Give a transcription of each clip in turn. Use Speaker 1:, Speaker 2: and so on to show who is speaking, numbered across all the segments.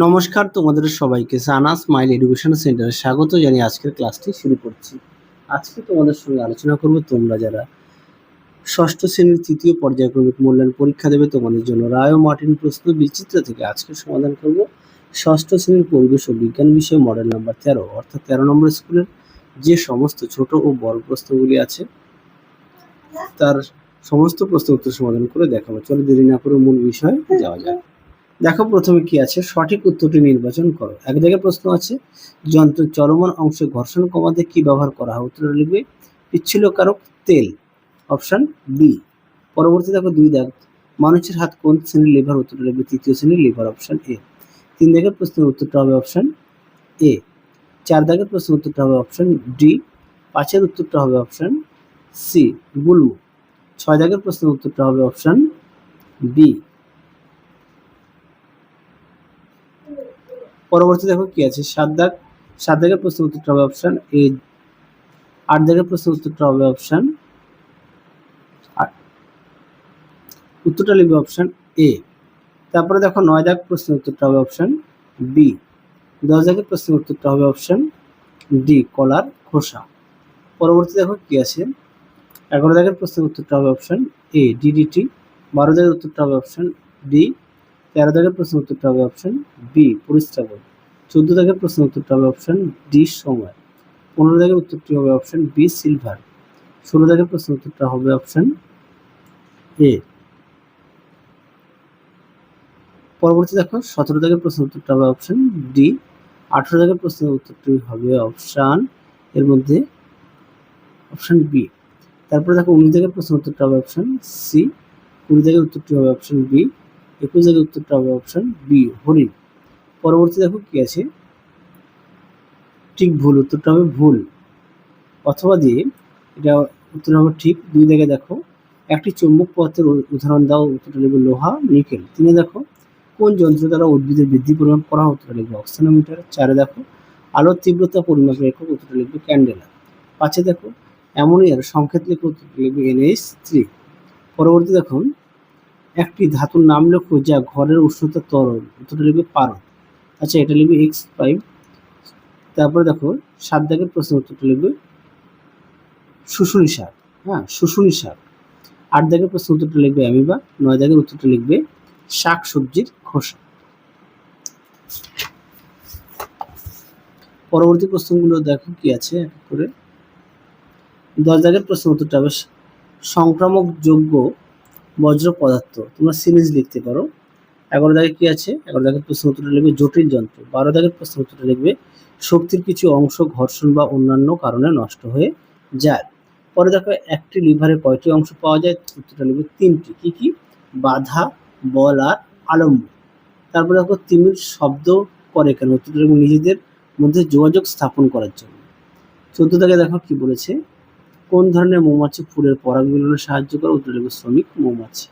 Speaker 1: নমস্কার তোমাদের সবাইকে সানা স্মাইল এডুকেশন সেন্টারে স্বাগত জানিয়ে আজকের ক্লাসটি শুরু করছি। আজকে তোমাদের সঙ্গে আলোচনা করব তোমরা যারা ষষ্ঠ শ্রেণির তৃতীয় পর্যায়ক্রমিক মূল্যায়ন পরীক্ষা দেবে, তোমাদের জন্য রায় মার্টিন প্রশ্ন বিচিত্র থেকে আজকে সমাধান করব। ষষ্ঠ শ্রেণির পরিবেশ ও বিজ্ঞান বিষয়ে মডেল নাম্বার তেরো, অর্থাৎ তেরো নম্বর স্কুলের যে সমস্ত ছোট ও বড় প্রশ্নগুলি আছে, তার সমস্ত প্রশ্ন উত্তর সমাধান করে দেখাবো। চলো দেরি না করে মূল বিষয়ে যাওয়া যাক। দেখো প্রথমে কি আছে? সঠিক উত্তরটি নির্বাচন করো। এক জায়গায় প্রশ্ন আছে, যন্ত্রের চলমান অংশে ঘর্ষণ কমাতে কি ব্যবহার করা হয়? উত্তর লিখবে পিচ্ছিলকারক তেল। Option B. পরবর্তী দেখো দুই দাগ। মানুষের হাত কোন শ্রেণির লিভার? উত্তর লিখবে তৃতীয় শ্রেণির লিভার, অপশন এ। তিন দাগের প্রশ্নের উত্তরটা হবে অপশন এ। চার দাগের প্রশ্নের উত্তরটা হবে অপশন ডি। পাঁচের উত্তরটা হবে অপশন সি। গুল্ম ছয় দাগের প্রশ্নের উত্তরটা হবে অপশন বি। পরবর্তী দেখো কি আছে? সাত দাগ সাত দাগের প্রশ্ন উত্তরটা হবে অপশন এ আট দাগের প্রশ্নের উত্তরটা হবে অপশন উত্তরটা লিখবে অপশন এ তারপরে দেখো নয় দাগ প্রশ্নের উত্তরটা হবে অপশন বি দশ দাগের প্রশ্নের উত্তরটা হবে অপশন ডি কলার খোসা। পরবর্তী দেখো কি আছে? এগারো দাগের প্রশ্নের উত্তরটা হবে অপশন এ ডিডিটি বারো দাগের উত্তরটা হবে অপশন ডি তেরো দাগের প্রশ্ন উত্তরটা হবে অপশন বি পরিস্রাবন চোদ্দ দাগের প্রশ্ন উত্তরটা হবে অপশন ডি সময়। পনেরো দাগের উত্তরটি হবে অপশন বি সিলভার ষোলো দাগের প্রশ্নের উত্তরটা হবে অপশন এ পরবর্তী দেখো, সতেরো দাগের প্রশ্ন উত্তরটা হবে অপশন ডি আঠেরো দাগের প্রশ্নের উত্তরটি হবে অপশান এর মধ্যে অপশন বি তারপরে দেখো, উনিশ দাগের প্রশ্ন উত্তরটা হবে অপশন সি কুড়ি দাগের উত্তরটি হবে অপশন বি একুশ দাগের উত্তরটা হবে অপশন বি হরিণ। পরবর্তী দেখো কি আছে? ঠিক ভুল উত্তরটা হবে ভুল। অথবা দিয়ে এটা উত্তর হবে ঠিক দুই দাগে দেখো। একটি চুম্বক পদার্থের উদাহরণ দাও উত্তরটা লিখবে লোহা, নিকেল। তিনে দেখো, কোন যন্ত্র দ্বারা উদ্ভিদের বৃদ্ধি পরিমাপ করা? উত্তরটা লিখবে অক্সিনোমিটার চারে দেখো, আলোর তীব্রতা পরিমাপের একক উত্তরটা লিখবে ক্যান্ডেলা। পাঁচে দেখো অ্যামোনিয়ার সংকেত লিখে উত্তরটা লিখবে এনএইচ থ্রি। পরবর্তী দেখুন, একটি ধাতুর নাম লেখো যা ঘরের উষ্ণতা তরল উত্তরটা লিখবে পারদ। আচ্ছা এটা লিখবে এক্স ফাইভ তারপরে দেখো, সাত দাগের প্রশ্নের উত্তরটা লিখবে শুশুনি শাক হ্যাঁ শুশুনি শাক আট দাগের প্রশ্নের উত্তরটা লিখবে অ্যামিবা, নয় দাগের উত্তরটা লিখবে শাক সবজির খোসা। পরবর্তী প্রশ্নগুলো দেখো কি আছে, এক করে। দশ দাগের প্রশ্নের উত্তরটা হবে সংক্রামক যোগ্য বজ্র পদার্থ তোমরা সিরিজ লিখতে পারো। এগারো দাগে কি আছে? এগারো দাগের প্রশ্ন উত্তরটা লিখবে জটিল যন্ত্র। বারো দাগের প্রশ্ন উত্তরটা লিখবে শক্তির কিছু অংশ ঘর্ষণ বা অন্যান্য কারণে নষ্ট হয়ে যায়। পরে দেখো একটি লিভারে কয়টি অংশ পাওয়া যায়? উত্তরটা লিখবে তিনটি। কি কি? বাধা, বল আর আলম্ব। তারপরে দেখো তিমির শব্দ করে কেন? উত্তরটা লিখবে নিজেদের মধ্যে যোগাযোগ স্থাপন করার জন্য। চোদ্দ দাগে দেখো কি বলেছে? কোন ধরনের মৌমাছি ফুলের পরাগ মিলনে সাহায্য করে? উত্তর লিখবে শ্রমিক মৌমাছি।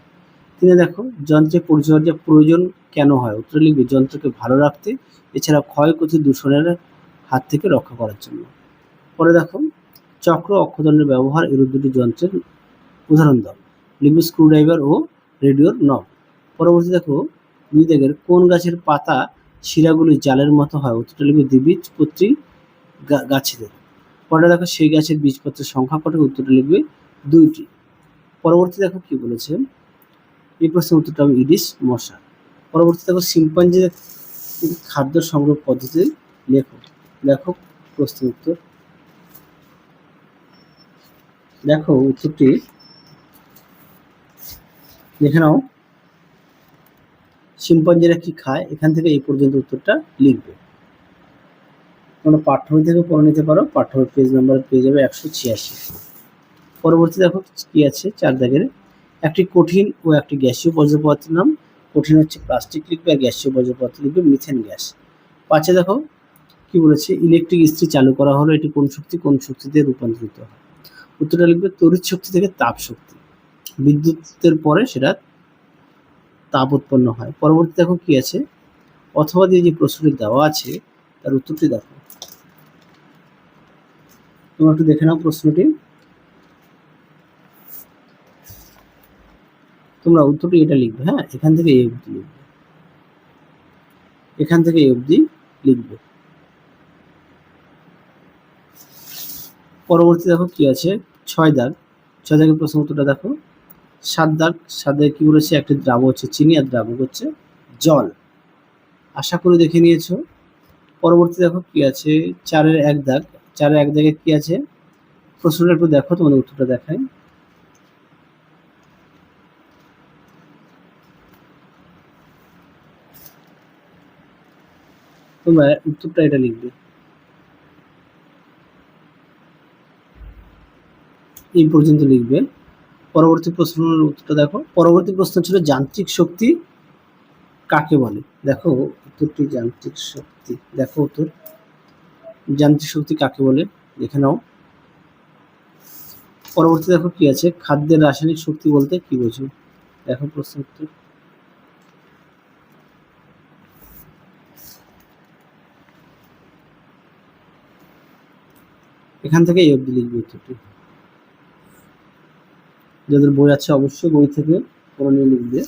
Speaker 1: তিনি দেখো যন্ত্রের পরিচর্যা প্রয়োজন কেন হয়? উত্তর লিখবে, যন্ত্রকে ভালো রাখতে এছাড়া ক্ষয়ক্ষতি দূষণের হাত থেকে রক্ষা করার জন্য। পরে দেখো, চক্র অক্ষদণ্ডের ব্যবহার এর দুটি যন্ত্রের উদাহরণ দাও লিখবে স্ক্রুড্রাইভার ও রেডিওর নব। পরবর্তী দেখো, দুই দিকের কোন গাছের পাতা শিরাগুলি জালের মতো হয়? উত্তরটা লিখবে দ্বিবীজপত্রী গাছেদের। পরে দেখো, সেই গাছের বীজপত্রের সংখ্যা কটে উত্তরটা লিখবে দুইটি। পরবর্তী দেখো কি বলেছে এই প্রশ্নের উত্তরটা হবে ইডিস মশা। পরবর্তী দেখো শিম্পাঞ্জির খাদ্য সংগ্রহ পদ্ধতি লেখো। লেখো প্রশ্নের উত্তর। দেখো উত্তরটি। দেখে নাও। শিম্পাঞ্জিরা কি খায়? এখান থেকে এই পর্যন্ত উত্তরটা লিখবে। তোমরা পাঠ্য বই থেকে পড়ে নিতে পারো। পাঠ্যবই পেজ নাম্বার পেয়ে যাবে একশো ছিয়াশি। পরবর্তী দেখো কি আছে চার দাগের একটি কঠিন ও একটি গ্যাসীয় বর্জ্য পদার্থের নাম। কঠিন হচ্ছে প্লাস্টিক লিখবে আর গ্যাসীয় বর্জ্য পদার্থ লিখবে মিথেন গ্যাস। পাঁচে দেখো, কি বলেছে? ইলেকট্রিক ইস্ত্রি চালু করা হলো, এটি কোন শক্তি? কোন শক্তিতে রূপান্তরিত হয়? উত্তরটা লিখবে, তড়িৎ শক্তি থেকে তাপ শক্তি। বিদ্যুতের পরে সেটা তাপ উৎপন্ন হয়। পরবর্তী দেখো কি আছে? অথবা দিয়ে যে প্রশ্নটি দেওয়া আছে, তার উত্তরটি দেখো। তোমরা একটু দেখে নাও প্রশ্নটি। তোমরা উত্তরটি এটা লিখবে হ্যাঁ? এখান থেকে এই অবধি লিখবে। এখান থেকে এই অবধি লিখবে। পরবর্তী দেখো কি আছে? ছয় দাগ। ছয় দাগের প্রশ্ন উত্তরটা দেখো। সাত দাগ, সাত দাগে কি বলেছে? একটি দ্রাব হচ্ছে চিনি আর দ্রাবক হচ্ছে জল। আশা করি দেখে নিয়েছো। পরবর্তী দেখো কি আছে? চারের এক দাগ। চারের এক দাগে কি আছে? প্রশ্নটা একটু দেখো, তোমাদের উত্তরটা দেখায় তোমরা উত্তরটা এটা লিখবে। এই পর্যন্ত লিখবে। পরবর্তী প্রশ্নের উত্তরটা দেখো। পরবর্তী প্রশ্ন ছিল যান্ত্রিক শক্তি কাকে বলে? দেখো উত্তরটি যান্ত্রিক শক্তি। দেখো উত্তর। যান্ত্রিক শক্তি কাকে বলে? দেখে নাও। পরবর্তী দেখো কি আছে? খাদ্যের রাসায়নিক শক্তি বলতে কি বোঝো? দেখো প্রশ্ন উত্তর। এখান থেকে এই অবধি লিখবে উত্তরটি। যাদের বই আছে অবশ্যই বই থেকে নিয়ে লিখবে।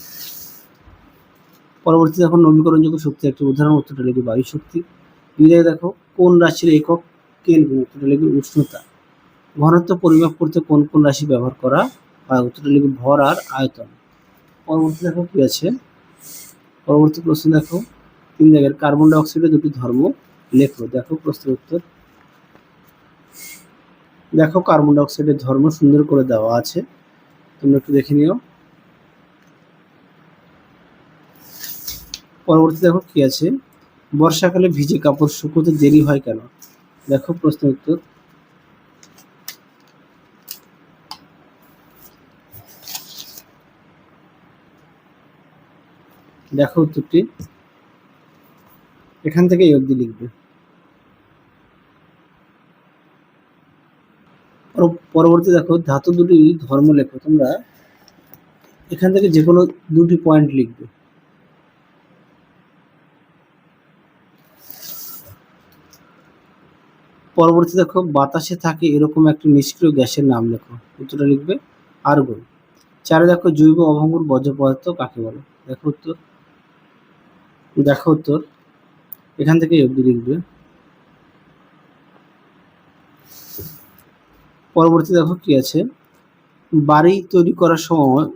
Speaker 1: পরবর্তী দেখো নবীকরণযোগ্য শক্তি একটি উদাহরণ, উত্তরটা লিখবে বায়ু শক্তি। দুই জায়গায় দেখো, কোন রাশির একক কেলভিন উত্তরটা লিখবে উষ্ণতা। ঘনত্ব পরিমাপ করতে কোন কোন রাশি ব্যবহার করা হয়? উত্তরটা লিখবে ভর আর আয়তন। পরবর্তী দেখো কি আছে? পরবর্তী প্রশ্ন দেখো, তিন জায়গায় কার্বন ডাই অক্সাইডের দুটি ধর্ম লেখো। দেখো প্রশ্নের উত্তর। দেখো, কার্বন ডাই অক্সাইডের ধর্ম সুন্দর করে দেওয়া আছে। তোমরা একটু দেখে নিও। পরবর্তী দেখো কি আছে? বর্ষাকালে ভিজে কাপড় শুকোতে দেরি হয় কেন? দেখো, প্রশ্ন উত্তর। দেখো উত্তরটি। এখান থেকে এই অবধি লিখবে পর- পরবর্তী দেখো, ধাতু দুটি ধর্ম লেখো, তোমরা এখান থেকে যে কোনো দুটি পয়েন্ট লিখবে। পরবর্তী দেখো, বাতাসে থাকে এরকম একটি নিষ্ক্রিয় গ্যাসের নাম লেখো, উত্তরটা লিখবে, আর্গন। চারে দেখো, জৈব অভঙ্গুর বর্জ্য পদার্থ কাকে বলে? দেখো উত্তর। দেখো উত্তর। এখান থেকে অবধি লিখবে। পরবর্তী দেখো কি আছে? বাড়ি তৈরি করার সময়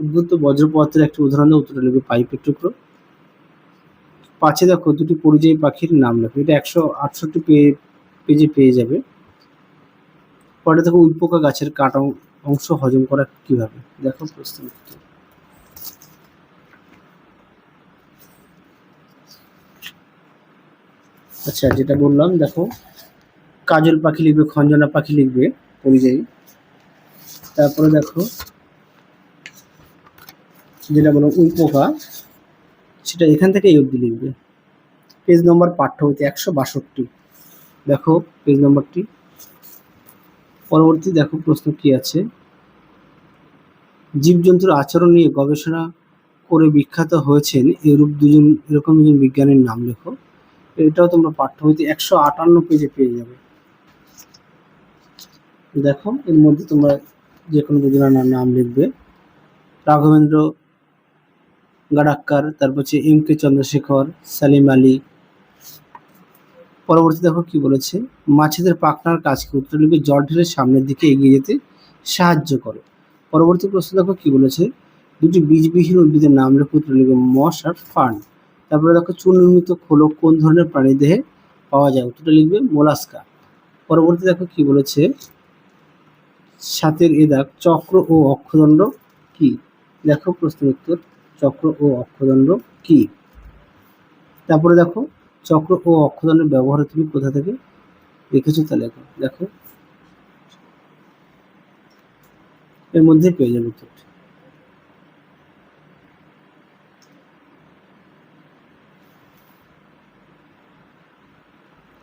Speaker 1: উদ্ভূত বজ্র পদার্থের একটি উদাহরণ দিয়ে উত্তরটা লিখবে পাইপের টুকরো। পাঁচে দেখো দুটি পরিযায়ী পাখির নাম লেখো। এটা একশো আটষট্টি পেজে পেয়ে যাবে। পরে দেখো উইপোকা গাছের কাটা অংশ হজম করা কীভাবে? দেখো প্রশ্ন আচ্ছা যেটা বললাম, দেখো কাজল পাখি লিখবে, খঞ্জনা পাখি লিখবে পরিযায়ী তারপরে দেখো, যেটা বলো উইপোকা সেটা এখান থেকে এই অবধি লিখবে। পেজ নম্বর পাঠ্য হইতে একশো বাষট্টি। দেখো পেজ নম্বরটি। পরবর্তী দেখো প্রশ্ন কি আছে? জীবজন্তুর আচরণ নিয়ে গবেষণা করে বিখ্যাত হয়েছেন এরূপ দুজন, এরকম দুজন বিজ্ঞানীর নাম লেখো। এটাও তোমরা পাঠ্য হইতে একশো আটান্ন পেজে পেয়ে যাবে। দেখো। এর মধ্যে তোমরা যে কোনো দুজনের নাম লিখবে। রাঘবেন্দ্র গাডাক্কার, তারপর হচ্ছে এম কে চন্দ্রশেখর, সালিম আলী। পরবর্তী দেখো কি বলেছে, মাছেদের পাখনার কাজকে উত্তর লিখবে জল ঢেলে সামনের দিকে এগিয়ে যেতে সাহায্য করে। পরবর্তী প্রশ্ন দেখো কি বলেছে, দুটি বীজবিহীন উদ্ভিদের নাম লেখো। উত্তর লিখবে, মশ আর ফার্ন তারপরে দেখো চুন নির্মিত খোলক কোন ধরনের প্রাণী দেহে পাওয়া যায়? উত্তরটা লিখবে, মোলাস্কা। পরবর্তী দেখো কি বলেছে সাতের এ দাগ চক্র ও অক্ষদণ্ড কি? দেখো প্রশ্নের উত্তর, চক্র ও অক্ষদণ্ড কি? তারপরে দেখো, চক্র ও অক্ষদণ্ডের ব্যবহার তুমি কোথা থেকে দেখেছ তা লেখো। দেখো। এর মধ্যে পেয়ে যাবে উত্তরটি।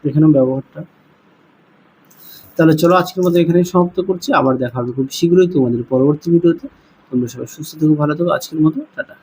Speaker 1: এখানে ব্যবহারটা। তাহলে চলো আজকের মতো এখানে সমাপ্ত করছি। আবার দেখা হবে খুব শীঘ্রই তোমাদের পরবর্তী ভিডিওতে। তোমরা সবাই সুস্থ থেকো, ভালো থেকো। আজকের মতো, টাটা।